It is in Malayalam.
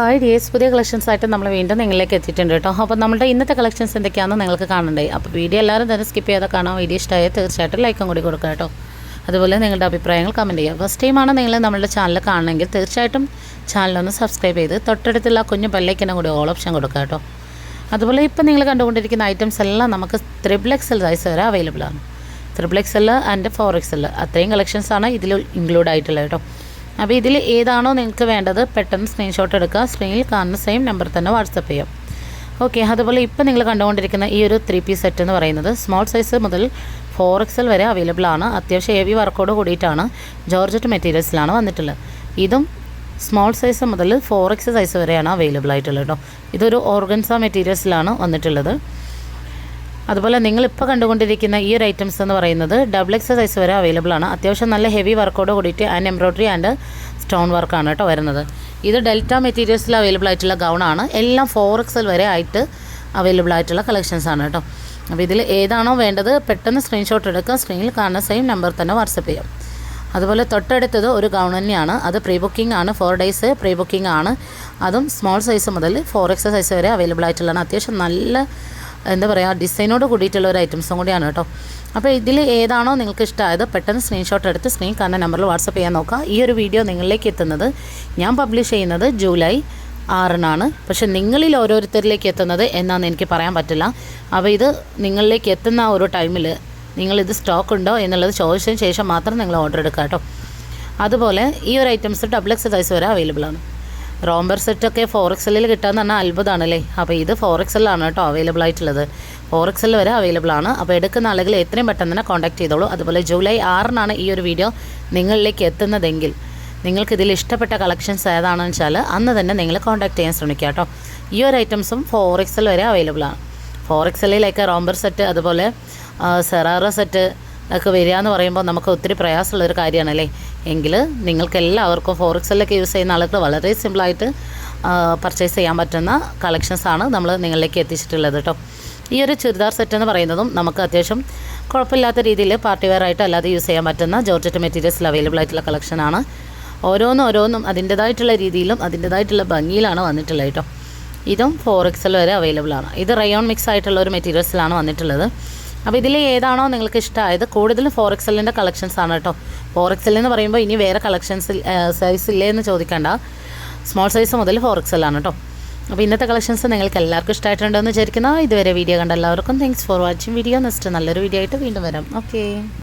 ഹായ് ഡിയേഴ്സ് പുതിയ കളക്ഷൻസ് ആയിട്ട് നമ്മൾ വീണ്ടും നിങ്ങളിലേക്ക് എത്തിയിട്ടുണ്ട് കേട്ടോ. അപ്പോൾ നമ്മുടെ ഇന്നത്തെ കളക്ഷൻസ് എന്തൊക്കെയാണെന്ന് നിങ്ങൾക്ക് കാണണ്ടേ? അപ്പോൾ വീഡിയോ എല്ലാവരും തന്നെ സ്കിപ്പ് ചെയ്താൽ കാണാം വീഡിയോ ഇഷ്ടമായാൽ തീർച്ചയായിട്ടും ലൈക്കും കൂടി കൊടുക്കുക കേട്ടോ. അതുപോലെ നിങ്ങളുടെ അഭിപ്രായങ്ങൾ കമന്റ് ചെയ്യുക. ഫസ്റ്റ് ടൈമാണ് നിങ്ങൾ നമ്മുടെ ചാനൽ കാണണമെങ്കിൽ തീർച്ചയായിട്ടും ചാനലൊന്ന് സബ്സ്ക്രൈബ് ചെയ്ത് തൊട്ടടുത്തുള്ള കുഞ്ഞു പല്ലേക്കിനും കൂടി ഓൾ ഓപ്ഷൻ കൊടുക്കുക കേട്ടോ. അതുപോലെ ഇപ്പോൾ നിങ്ങൾ കണ്ടുകൊണ്ടിരിക്കുന്ന ഐറ്റംസ് എല്ലാം നമുക്ക് ത്രിബിൾ എക്സൽ സൈസ് വരെ അവൈലബിൾ ആണ്. Triple XL and four XL അത്രയും കളക്ഷൻസാണ് ഇതിൽ ഇൻക്ലൂഡ് ആയിട്ടുള്ളത് കേട്ടോ. അപ്പോൾ ഇതിൽ ഏതാണോ നിങ്ങൾക്ക് വേണ്ടത് പെട്ടെന്ന് സ്ക്രീൻഷോട്ട് എടുക്കുക. സ്ക്രീനിൽ കാണുന്ന സെയിം നമ്പർ തന്നെ വാട്സപ്പ് ചെയ്യാം. ഓക്കെ അതുപോലെ ഇപ്പോൾ നിങ്ങൾ കണ്ടുകൊണ്ടിരിക്കുന്ന ഈ ഒരു ത്രീ പീസ് സെറ്റ് എന്ന് പറയുന്നത് സ്മോൾ സൈസ് മുതൽ ഫോർ എക്സൽ വരെ അവൈലബിൾ ആണ്. അത്യാവശ്യം ഹെവി വർക്കോട് കൂടിയിട്ടാണ് ജോർജറ്റ് മെറ്റീരിയൽസിലാണ് വന്നിട്ടുള്ളത്. ഇതും സ്മോൾ സൈസ് മുതൽ ഫോർ എക്സ് സൈസ് വരെയാണ് അവൈലബിൾ ആയിട്ടുള്ളത് കേട്ടോ ഇതൊരു ഓർഗൻസ മെറ്റീരിയൽസിലാണ് വന്നിട്ടുള്ളത്. അതുപോലെ നിങ്ങൾ ഇപ്പോൾ കണ്ടുകൊണ്ടിരിക്കുന്ന ഈ ഒരു ഐറ്റംസ് എന്ന് പറയുന്നത് ഡബിൾ എക്സ് സൈസ് വരെ അവൈലബിൾ ആണ്. അത്യാവശ്യം നല്ല ഹെവി വർക്കോട് കൂടിയിട്ട് ആൻഡ് എംബ്രോയ്ഡറി ആൻഡ് സ്റ്റോൺ വർക്കാണ് കേട്ടോ വരുന്നത്. ഇത് ഡെൽറ്റ മെറ്റീരിയൽസിൽ അവൈലബിൾ ആയിട്ടുള്ള ഗൗണാണ് എല്ലാം ഫോർ എക്സൽ വരെ ആയിട്ട് അവൈലബിൾ ആയിട്ടുള്ള കളക്ഷൻസ് ആണ് കേട്ടോ. അപ്പോൾ ഇതിൽ ഏതാണോ വേണ്ടത് പെട്ടെന്ന് സ്ക്രീൻഷോട്ട് എടുക്കുക സ്ക്രീനിൽ കാണുന്ന സെയിം നമ്പർ തന്നെ വാട്സപ്പ് ചെയ്യാം. അതുപോലെ തൊട്ടടുത്തത് ഒരു ഗൗൺ തന്നെയാണ്. അത് പ്രീ ബുക്കിംഗ് ആണ്. ഫോർ ഡേയ്സ് പ്രീ ബുക്കിംഗ് ആണ്. അതും സ്മോൾ സൈസ് മുതൽ ഫോർ എക്സ് സൈസ് വരെ അവൈലബിൾ ആയിട്ടുള്ളതാണ്. അത്യാവശ്യം നല്ല എന്താ പറയുക ഡിസൈനോട് കൂടിയിട്ടുള്ള ഒരു ഐറ്റംസും കൂടിയാണ് കേട്ടോ. അപ്പോൾ ഇതിൽ ഏതാണോ നിങ്ങൾക്ക് ഇഷ്ടമായത് പെട്ടെന്ന് സ്ക്രീൻഷോട്ട് എടുത്ത് സ്ക്രീൻ കാണുന്ന നമ്പറിൽ വാട്സപ്പ് ചെയ്യാൻ നോക്കുക. ഈ ഒരു വീഡിയോ നിങ്ങളിലേക്ക് എത്തുന്നത് ഞാൻ പബ്ലിഷ് ചെയ്യുന്നത് ജൂലൈ ആറിനാണ്. പക്ഷെ നിങ്ങളിൽ ഓരോരുത്തരിലേക്ക് എത്തുന്നത് എന്നാന്ന് എനിക്ക് പറയാൻ പറ്റില്ല. അപ്പോൾ ഇത് നിങ്ങളിലേക്ക് എത്തുന്ന ഒരു ടൈമിൽ നിങ്ങളിത് സ്റ്റോക്ക് ഉണ്ടോ എന്നുള്ളത് ചോദിച്ചതിന് ശേഷം മാത്രം നിങ്ങൾ ഓർഡർ എടുക്കുക കേട്ടോ. അതുപോലെ ഈ ഒരു ഐറ്റംസ് ഡബിൾ എക്സ് സൈസ് വരെ അവൈലബിൾ ആണ്. റോംബർ സെറ്റൊക്കെ ഫോർ എക്സലിൽ കിട്ടാന്ന് പറഞ്ഞാൽ അത്ഭുതമാണല്ലേ അപ്പോൾ ഇത് ഫോർ എക്സലാണ് കേട്ടോ അവൈലബിൾ ആയിട്ടുള്ളത്. ഫോർ എക്സൽ വരെ അവൈലബിൾ ആണ്. അപ്പോൾ എടുക്കുന്ന ആളുകൾ എത്രയും പെട്ടെന്ന് തന്നെ കോൺടാക്ട് ചെയ്തോളൂ. അതുപോലെ ജൂലൈ ആറിനാണ് ഈ ഒരു വീഡിയോ നിങ്ങളിലേക്ക് എത്തുന്നതെങ്കിൽ നിങ്ങൾക്ക് ഇതിൽ ഇഷ്ടപ്പെട്ട കളക്ഷൻസ് ഏതാണെന്ന് വെച്ചാൽ അന്ന് തന്നെ നിങ്ങൾ കോൺടാക്ട് ചെയ്യാൻ ശ്രമിക്കുക കേട്ടോ. ഈ ഒരു ഐറ്റംസും ഫോർ എക്സൽ വരെ അവൈലബിൾ ആണ്. ഫോർ എക്സലിലൊക്കെ റോംബർ സെറ്റ് അതുപോലെ സെറാറ സെറ്റ് ഒക്കെ വരിക എന്ന് പറയുമ്പോൾ നമുക്ക് ഒത്തിരി പ്രയാസമുള്ളൊരു കാര്യമാണല്ലേ? എങ്കിൽ നിങ്ങൾക്ക് എല്ലാവർക്കും ഫോർ എക്സലൊക്കെ യൂസ് ചെയ്യുന്ന ആളുകൾ വളരെ സിമ്പിളായിട്ട് പർച്ചേസ് ചെയ്യാൻ പറ്റുന്ന കളക്ഷൻസാണ് നമ്മൾ നിങ്ങളിലേക്ക് എത്തിച്ചിട്ടുള്ളത് കേട്ടോ ഈ ഒരു ചുരിദാർ സെറ്റ് എന്ന് പറയുന്നതും നമുക്ക് അത്യാവശ്യം കുഴപ്പമില്ലാത്ത രീതിയിൽ പാർട്ടി വെയർ ആയിട്ട് അല്ലാതെ യൂസ് ചെയ്യാൻ പറ്റുന്ന ജോർജറ്റ് മെറ്റീരിയൽസിൽ അവൈലബിൾ ആയിട്ടുള്ള കളക്ഷനാണ് ഓരോന്നും ഓരോന്നും അതിന്റേതായിട്ടുള്ള രീതിയിലും അതിന്റേതായിട്ടുള്ള ഭംഗിയിലാണ് വന്നിട്ടുള്ളത് കേട്ടോ ഇതും ഫോർ എക്സൽ വരെ അവൈലബിൾ ആണ്. ഇത് റയോൺ മിക്സ് ആയിട്ടുള്ള ഒരു മെറ്റീരിയൽസിലാണ് വന്നിട്ടുള്ളത്. അപ്പോൾ ഇതിൽ ഏതാണോ നിങ്ങൾക്ക് ഇഷ്ടമായത് കൂടുതലും ഫോർ എക്സലിന്റെ കളക്ഷൻസ് ആണ് കേട്ടോ. ഫോർ എക്സൽ എന്ന് പറയുമ്പോൾ ഇനി വേറെ കളക്ഷൻസ് സൈസ് ഇല്ലേ എന്ന് ചോദിക്കേണ്ട. സ്മോൾ സൈസ് മുതൽ ഫോർ എക്സൽ ആണ് കേട്ടോ. അപ്പോൾ ഇന്നത്തെ കളക്ഷൻസ് നിങ്ങൾക്ക് എല്ലാവർക്കും ഇഷ്ടമായിട്ടുണ്ടെന്ന് വിചാരിക്കുന്ന. ഇതുവരെ വീഡിയോ കണ്ട എല്ലാവർക്കും thanks for watching video next നല്ലൊരു വീഡിയോ ആയിട്ട് വീണ്ടും വരാം. ഓക്കെ